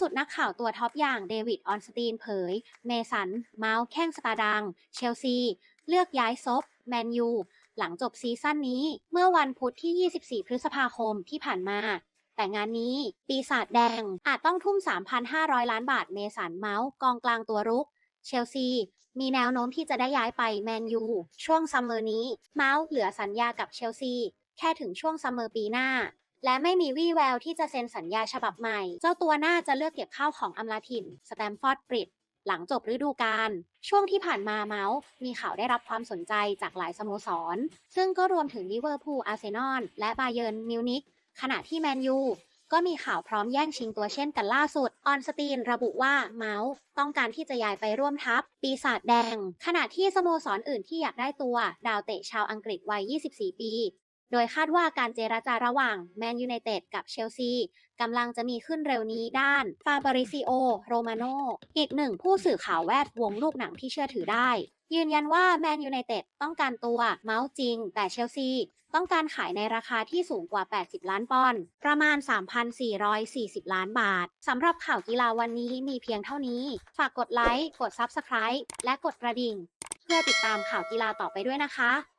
สุดนักข่าวตัวท็อปอย่างเดวิดออนสตีนเผย เมสัน เมาส์แข้งสตาร์ดัง เชลซี เลือกย้ายซบแมนยู หลังจบซีซั่นนี้ เมื่อวันพุธที่ 24 พฤษภาคมที่ผ่านมา แต่งานนี้ ปีศาจแดงอาจต้องทุ่ม 3,500 ล้านบาทเมสันเมาส์กองกลางตัวรุก เชลซี มีแนวโน้มที่จะได้ย้ายไปแมนยูช่วงซัมเมอร์นี้ เมาส์เหลือสัญญากับเชลซี แค่ถึงช่วงซัมเมอร์ปีหน้า และไม่มีวี่แววที่จะเซ็นสัญญาฉบับใหม่ เจ้าตัวน่าจะเลือกเก็บข้าวของอำลาถิ่นสแตมฟอร์ดบริดหลังจบฤดูกาลช่วงที่ผ่านมาเมาส์มีข่าวได้รับความสนใจจากหลายสโมสร ซึ่งก็รวมถึงลิเวอร์พูลอาร์เซนอลและบาเยิร์นมิวนิกขณะที่แมนยูก็มีข่าวพร้อมแย่งชิงตัวเช่นกันล่าสุด ออนสตีนระบุว่าเมาส์ต้องการที่จะย้ายไปร่วมทัพ ปีศาจแดง ขณะที่สโมสรออื่นที่อยากได้ตัว ดาวเตะชาวอังกฤษวัย 24 ปี โดยคาดว่าการเจรจาระหว่างแมนยูไนเต็ดกับเชลซีกำลังจะมีขึ้นเร็วนี้ด้านฟาบริซิโอ โรมาโนอีกหนึ่งผู้สื่อข่าวแวดวงลูกหนังที่เชื่อถือได้ ยืนยันว่าแมนยูไนเต็ดต้องการตัวเมาส์จริง แต่เชลซีต้องการขายในราคาที่สูงกว่า 80 ล้านปอนด์ประมาณ 3,440 ล้านบาทสำหรับข่าวกีฬาวันนี้มีเพียงเท่านี้ ฝากกดไลค์กด Subscribe และกดกระดิ่ง เพื่อติดตามข่าวกีฬาต่อไปด้วยนะคะ